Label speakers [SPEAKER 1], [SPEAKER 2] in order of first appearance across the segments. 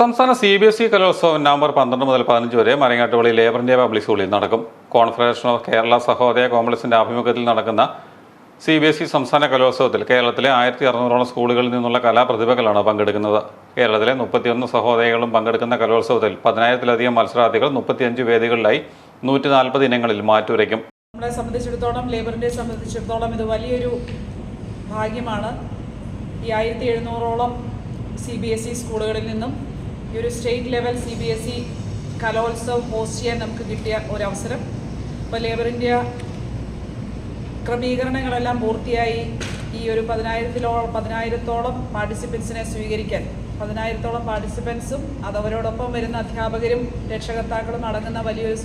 [SPEAKER 1] സംസ്ഥാന C B S E Kalolsavam November പന്ത്രണ്ട് മുതൽ പതിനഞ്ച് വരെ മരങ്ങാട്ടുപള്ളി ലേബർ ഇന്ത്യ പബ്ലിക് സ്കൂളിൽ നടക്കും. കോൺഫെഡറേഷൻ ഓഫ് കേരള സഹോദയ കോംപ്ലക്സിന്റെ ആഭിമുഖ്യത്തിൽ നടക്കുന്ന സി ബി എസ് ഇ സംസ്ഥാന കലോത്സവത്തിൽ കേരളത്തിലെ ആയിരത്തി അറുന്നൂറോളം സ്കൂളുകളിൽ നിന്നുള്ള കലാപ്രതിഭകളാണ് പങ്കെടുക്കുന്നത്. കേരളത്തിലെ മുപ്പത്തിയൊന്ന് സഹോദയകളും പങ്കെടുക്കുന്ന കലോത്സവത്തിൽ പതിനായിരത്തിലധികം മത്സരാർത്ഥികൾ മുപ്പത്തിയഞ്ച് വേദികളിലായി നൂറ്റി നാൽപ്പത് ഇനങ്ങളിൽ മാറ്റുരയ്ക്കും.
[SPEAKER 2] നമ്മളെ സംബന്ധിച്ചിടത്തോളം ലേബറിനെ സംബന്ധിച്ചിടത്തോളം ഇത് വലിയൊരു ഭാഗ്യമാണ്. ഈ ആയിരത്തി എഴുന്നൂറോളം സി ബി എസ് ഇ സ്കൂളുകളിൽ നിന്നും ഈ ഒരു state level C B S E കലോത്സവം ഹോസ്റ്റ് ചെയ്യാൻ നമുക്ക് കിട്ടിയ ഒരവസരം. ഇപ്പോൾ ലേബർ ഇന്ത്യ ക്രമീകരണങ്ങളെല്ലാം പൂർത്തിയായി. ഈ ഒരു പതിനായിരത്തിലോളം പതിനായിരത്തോളം പാർട്ടിസിപ്പൻസിനെ സ്വീകരിക്കാൻ. പതിനായിരത്തോളം പാർട്ടിസിപ്പൻസും അതവരോടൊപ്പം വരുന്ന അധ്യാപകരും രക്ഷകർത്താക്കളും അടങ്ങുന്ന വലിയൊരു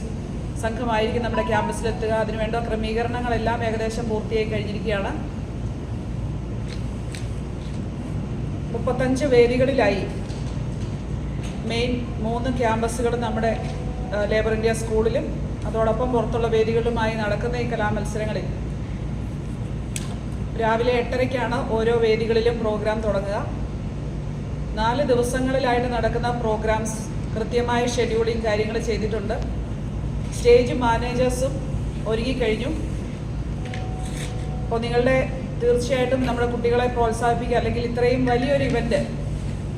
[SPEAKER 2] സംഘമായിരിക്കും നമ്മുടെ ക്യാമ്പസിലെത്തുക. അതിനുവേണ്ട ക്രമീകരണങ്ങളെല്ലാം ഏകദേശം പൂർത്തിയായി കഴിഞ്ഞിരിക്കുകയാണ്. മുപ്പത്തഞ്ച് വേദികളിലായി മെയിൻ മൂന്ന് ക്യാമ്പസുകൾ നമ്മുടെ ലേബർ ഇന്ത്യ സ്കൂളിലും അതോടൊപ്പം പുറത്തുള്ള വേദികളിലുമായി നടക്കുന്ന ഈ കലാമത്സരങ്ങളിൽ. രാവിലെ എട്ടരയ്ക്കാണ് ഓരോ വേദികളിലും പ്രോഗ്രാം തുടങ്ങുക. നാല് ദിവസങ്ങളിലായിട്ട് നടക്കുന്ന പ്രോഗ്രാംസ് കൃത്യമായ ഷെഡ്യൂളിങ് കാര്യങ്ങൾ ചെയ്തിട്ടുണ്ട്. സ്റ്റേജ് മാനേജേഴ്സും ഒരുങ്ങിക്കഴിഞ്ഞു അപ്പോൾ നിങ്ങളുടെ തീർച്ചയായിട്ടും നമ്മുടെ കുട്ടികളെ പ്രോത്സാഹിപ്പിക്കുക അല്ലെങ്കിൽ ഇത്രയും വലിയൊരു ഇവന്റ്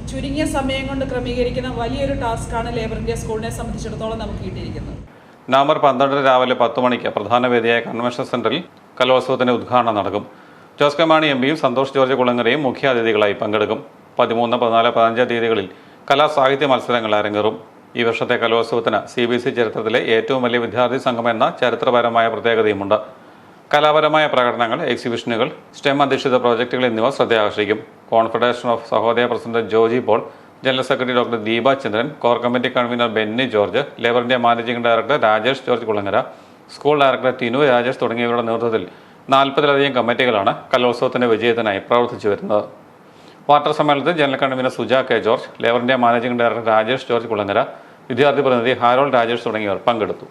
[SPEAKER 2] ചുരുങ്ങിയ സമയം കൊണ്ട് ക്രമീകരിക്കുന്ന വലിയൊരു ടാസ്ക്കാണ് ലേബർ ഇന്ത്യ സ്കൂളിനെ സംബന്ധിച്ചിടത്തോളം നമുക്ക് കിട്ടിയിരിക്കുന്നത്.
[SPEAKER 1] നവംബർ പന്ത്രണ്ടിന് രാവിലെ പത്ത് മണിക്ക് പ്രധാന വേദിയായ കൺവെൻഷൻ സെന്ററിൽ കലോത്സവത്തിന്റെ ഉദ്ഘാടനം നടക്കും. ജോസ് കെ മാണി എം പിയും സന്തോഷ് ജോർജ് കുളങ്ങരയും മുഖ്യാതിഥികളായി പങ്കെടുക്കും. പതിമൂന്ന് പതിനാല് പതിനഞ്ച് തീയതികളിൽ കലാസാഹിത്യ മത്സരങ്ങൾ അരങ്ങേറും. ഈ വർഷത്തെ കലോത്സവത്തിന് സി ബി എസ് ഇ ചരിത്രത്തിലെ ഏറ്റവും വലിയ വിദ്യാർത്ഥി സംഘം എന്ന ചരിത്രപരമായ പ്രത്യേകതയുമുണ്ട്. കലാപരമായ പ്രകടനങ്ങൾ എക്സിബിഷനുകൾ സ്റ്റെം അധിഷ്ഠിത പ്രോജക്റ്റുകൾ എന്നിവ ശ്രദ്ധയാകർഷിക്കും confederation of Sahodaya president Joji Paul general secretary doctor Deepa Chandran core committee convener Benny George Labour India managing director Rajesh George Kulangara school director Tinu Rajesh തുടങ്ങിയവരുടെ നേതൃത്വത്തിൽ നാൽപ്പതിലധികം കമ്മിറ്റികളാണ് കലോത്സവത്തിന്റെ വിജയത്തിനായി പ്രവർത്തിച്ചു വരുന്നത്. വാർത്താ സമ്മേളനത്തിൽ general convener Suja K George Labour India managing director Rajesh George Kulangara വിദ്യാർത്ഥി പ്രതിനിധി Harold Rajesh തുടങ്ങിയവർ പങ്കെടുത്തു.